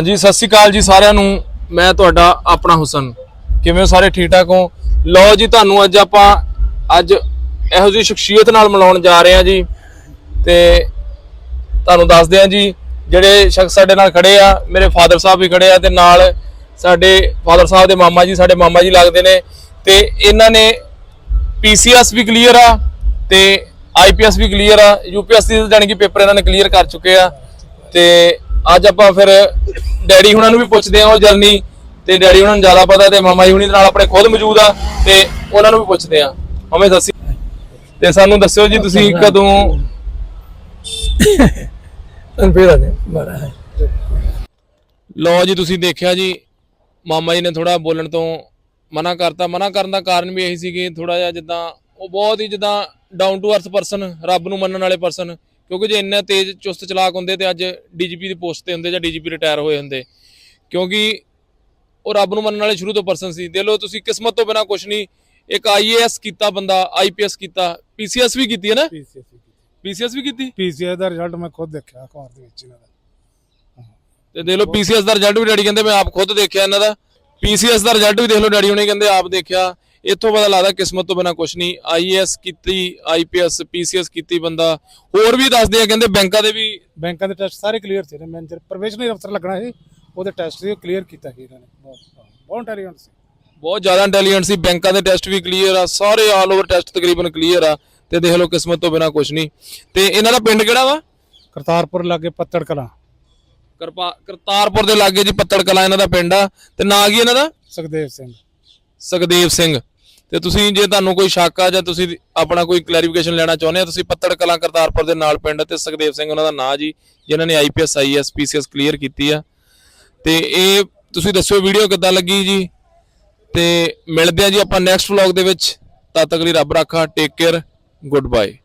ਹਾਂਜੀ, ਸਤਿ ਸ਼੍ਰੀ ਅਕਾਲ ਜੀ ਸਾਰਿਆਂ ਨੂੰ। ਮੈਂ ਤੁਹਾਡਾ ਆਪਣਾ ਹੁਸਨ। ਕਿਵੇਂ ਹੋ ਸਾਰੇ? ਠੀਕ ਠਾਕ ਹੋ? ਲਓ ਜੀ, ਤੁਹਾਨੂੰ ਅੱਜ ਆਪਾਂ ਅੱਜ ਇਹੋ ਜਿਹੀ ਸ਼ਖਸੀਅਤ ਨਾਲ ਮਿਲਾਉਣ ਜਾ ਰਹੇ ਹਾਂ ਜੀ। ਤੇ ਤੁਹਾਨੂੰ ਦੱਸਦੇ ਹਾਂ ਜੀ, ਜਿਹੜੇ ਸ਼ਖਸ ਸਾਡੇ ਨਾਲ ਖੜੇ ਆ, ਮੇਰੇ ਫਾਦਰ ਸਾਹਿਬ ਵੀ ਖੜੇ ਆ ਤੇ ਨਾਲ ਸਾਡੇ ਫਾਦਰ ਸਾਹਿਬ ਦੇ ਮਾਮਾ ਜੀ, ਸਾਡੇ ਮਾਮਾ ਜੀ ਲੱਗਦੇ ਨੇ। ਤੇ ਇਹਨਾਂ ਨੇ ਪੀਸੀਐਸ ਵੀ ਕਲੀਅਰ ਆ ਤੇ ਆਈਪੀਐਸ ਵੀ ਕਲੀਅਰ ਆ। ਯੂਪੀਐਸਸੀ ਦੇ ਜਾਣੀ ਕਿ ਪੇਪਰ ਇਹਨਾਂ ਨੇ ਕਲੀਅਰ ਕਰ ਚੁੱਕੇ ਆ। ਤੇ ਅੱਜ ਆਪਾਂ ਫਿਰ ਡੈਡੀ ਹੁਣਾਂ ਨੂੰ ਵੀ ਪੁੱਛਦੇ ਆ ਉਹ ਜਰਨੀ ਤੇ ਡੈਡੀ ਹੁਣਾਂ ਨੂੰ ਜ਼ਿਆਦਾ ਪਤਾ ਤੇ ਮਾਮਾ ਜੀ ਹੁਣੀ ਨਾਲ ਆਪਣੇ ਖੁਦ ਮੌਜੂਦ ਆ ਤੇ ਉਹਨਾਂ ਨੂੰ ਵੀ ਪੁੱਛਦੇ ਆ। ਹਮੇ ਦੱਸੀ ਤੇ ਸਾਨੂੰ ਦੱਸਿਓ ਜੀ ਤੁਸੀਂ ਕਦੋਂ ਅਨਪੇਰਾ ਨੇ ਮਾਰਾ ਹੈ। ਲਓ ਜੀ ਤੁਸੀਂ ਦੇਖਿਆ ਜੀ ਮਾਮਾ ਜੀ ਨੇ ਥੋੜਾ ਬੋਲਣ ਤੋਂ ਮਨਾ ਕਰਤਾ। ਮਨਾ ਕਰਨ ਦਾ ਕਾਰਨ ਵੀ ਇਹੀ ਸੀ ਕਿ ਥੋੜਾ ਜਿਹਾ ਜਿੱਦਾਂ ਉਹ ਬਹੁਤ ਹੀ ਜਿੱਦਾਂ ਡਾਊਨ ਟੂ ਅਰਥ ਪਰਸਨ ਰੱਬ ਨੂੰ ਮੰਨਣ ਵਾਲੇ ਪਰਸਨ ਕਿਉਂਕਿ ਜੇ ਇੰਨਾ ਤੇਜ਼ ਚੁਸਤ ਚਲਾਕ ਹੁੰਦੇ ਤੇ ਅੱਜ ਡੀਜੀਪੀ ਦੀ ਪੋਸਟ ਤੇ ਹੁੰਦੇ ਜਾਂ ਡੀਜੀਪੀ ਰਿਟਾਇਰ ਹੋਏ ਹੁੰਦੇ। ਕਿਉਂਕਿ ਉਹ ਰੱਬ ਨੂੰ ਮੰਨਣ ਵਾਲੇ ਸ਼ੁਰੂ ਤੋਂ ਪਰਸਨ ਸੀ। ਦੇ ਲੋ ਤੁਸੀਂ ਕਿਸਮਤ ਤੋਂ ਬਿਨਾ ਕੁਝ ਨਹੀਂ ਇੱਕ ਆਈਏਐਸ ਕੀਤਾ ਬੰਦਾ ਆਈਪੀਐਸ ਕੀਤਾ ਪੀਸੀਐਸ ਵੀ ਕੀਤੀ ਹੈ ਨਾ? ਪੀਸੀਐਸ ਪੀਸੀਐਸ ਵੀ ਕੀਤੀ। ਪੀਸੀਐਸ ਦਾ ਰਿਜ਼ਲਟ ਮੈਂ ਖੁਦ ਦੇਖਿਆ ਅਖਬਾਰ ਦੇ ਵਿੱਚ ਇਹਨਾਂ ਦਾ। ਤੇ ਦੇਖ ਲਓ ਪੀਸੀਐਸ ਦਾ ਰਿਜ਼ਲਟ ਵੀ ਡੈਡੀ ਕਹਿੰਦੇ ਮੈਂ ਆਪ ਖੁਦ ਦੇਖਿਆ ਇਹਨਾਂ ਦਾ। ਪੀਸੀਐਸ ਦਾ ਰਿਜ਼ਲਟ ਵੀ ਦੇਖ ਲਓ ਡੈਡੀ ਹੁਣੇ ਕਹਿੰਦੇ ਆਪ ਦੇਖਿਆ। ਇੱਥੋਂ ਪਤਾ ਲੱਗਦਾ ਕਿਸਮਤ ਤੋਂ ਬਿਨਾ ਕੁਝ ਨਹੀਂ। ਆਈਏਐਸ ਕੀਤੀ ਆਈਪੀਐਸ ਪੀਸੀਐਸ ਕੀਤੀ ਬੰਦਾ। ਹੋਰ ਵੀ ਦੱਸਦੇ ਆ ਕਹਿੰਦੇ ਬੈਂਕਾਂ ਦੇ ਵੀ ਬੈਂਕਾਂ ਦੇ ਟੈਸਟ ਸਾਰੇ ਕਲੀਅਰ ਸੀ ਮੈਨੇਜਰ ਪ੍ਰੋਫੈਸ਼ਨਲ ਅਫਸਰ ਲੱਗਣਾ ਸੀ ਉਹਦੇ ਟੈਸਟ ਸੀ ਕਲੀਅਰ ਕੀਤਾ ਸੀ ਇਹਨਾਂ ਨੇ। ਬਹੁਤ ਇੰਟੈਲੀਜੈਂਟ ਸੀ। ਬਹੁਤ ਜ਼ਿਆਦਾ ਇੰਟੈਲੀਜੈਂਟ ਸੀ ਬੈਂਕਾਂ ਦੇ ਟੈਸਟ ਵੀ ਕਲੀਅਰ ਆ ਸਾਰੇ ਆਲ ਓਵਰ ਟੈਸਟ ਤਕਰੀਬਨ ਕਲੀਅਰ ਆ ਤੇ ਦੇਖ ਲਓ ਕਿਸਮਤ ਤੋਂ ਬਿਨਾ ਕੁਝ ਨਹੀਂ। ਤੇ ਇਹਨਾਂ ਦਾ ਪਿੰਡ ਕਿਹੜਾ ਵਾ? ਕਰਤਾਰਪੁਰ ਲਾਗੇ ਪੱਤੜ ਕਲਾਂ। ਕਰਤਾਰਪੁਰ ਦੇ ਲਾਗੇ ਜੀ ਪੱਤੜ ਕਲਾਂ ਇਹਨਾਂ ਦਾ ਪਿੰਡ ਆ। ਤੇ ਨਾਂ ਕੀ ਇਹਨਾਂ ਦਾ? ਸੁਖਦੇਵ ਸਿੰਘ। ਸੁਖਦੇਵ ਸਿੰਘ। ਤੇ ਤੁਸੀਂ ਜੇ ਤੁਹਾਨੂੰ ਕੋਈ ਸ਼ੱਕ ਆ ਜਾਂ ਤੁਸੀਂ ਆਪਣਾ ਕੋਈ ਕਲੈਰੀਫਿਕੇਸ਼ਨ ਲੈਣਾ ਚਾਹੁੰਦੇ ਆ, ਤੁਸੀਂ ਪੱਤੜ ਕਲਾਂ ਕਰਤਾਰਪੁਰ ਦੇ ਨਾਲ ਪਿੰਡ ਤੇ ਸੁਖਦੇਵ ਸਿੰਘ ਉਹਨਾਂ ਦਾ ਨਾਂ ਜੀ, ਜਿਨ੍ਹਾਂ ਨੇ ਆਈਪੀਐਸ ਆਈਐਸ ਪੀਸੀਐਸ ਕਲੀਅਰ ਕੀਤੀ ਆ। ਤੇ ਇਹ ਤੁਸੀਂ ਦੱਸਿਓ ਵੀਡੀਓ ਕਿੱਦਾਂ ਲੱਗੀ ਜੀ? ਤੇ ਮਿਲਦੇ ਆ ਜੀ ਆਪਾਂ ਨੈਕਸਟ ਵਲੌਗ ਦੇ ਵਿੱਚ। ਤਦ ਤੱਕ ਲਈ ਰੱਬ ਰਾਖਾ ਟੇਕ ਕੇਅਰ ਗੁੱਡ ਬਾਏ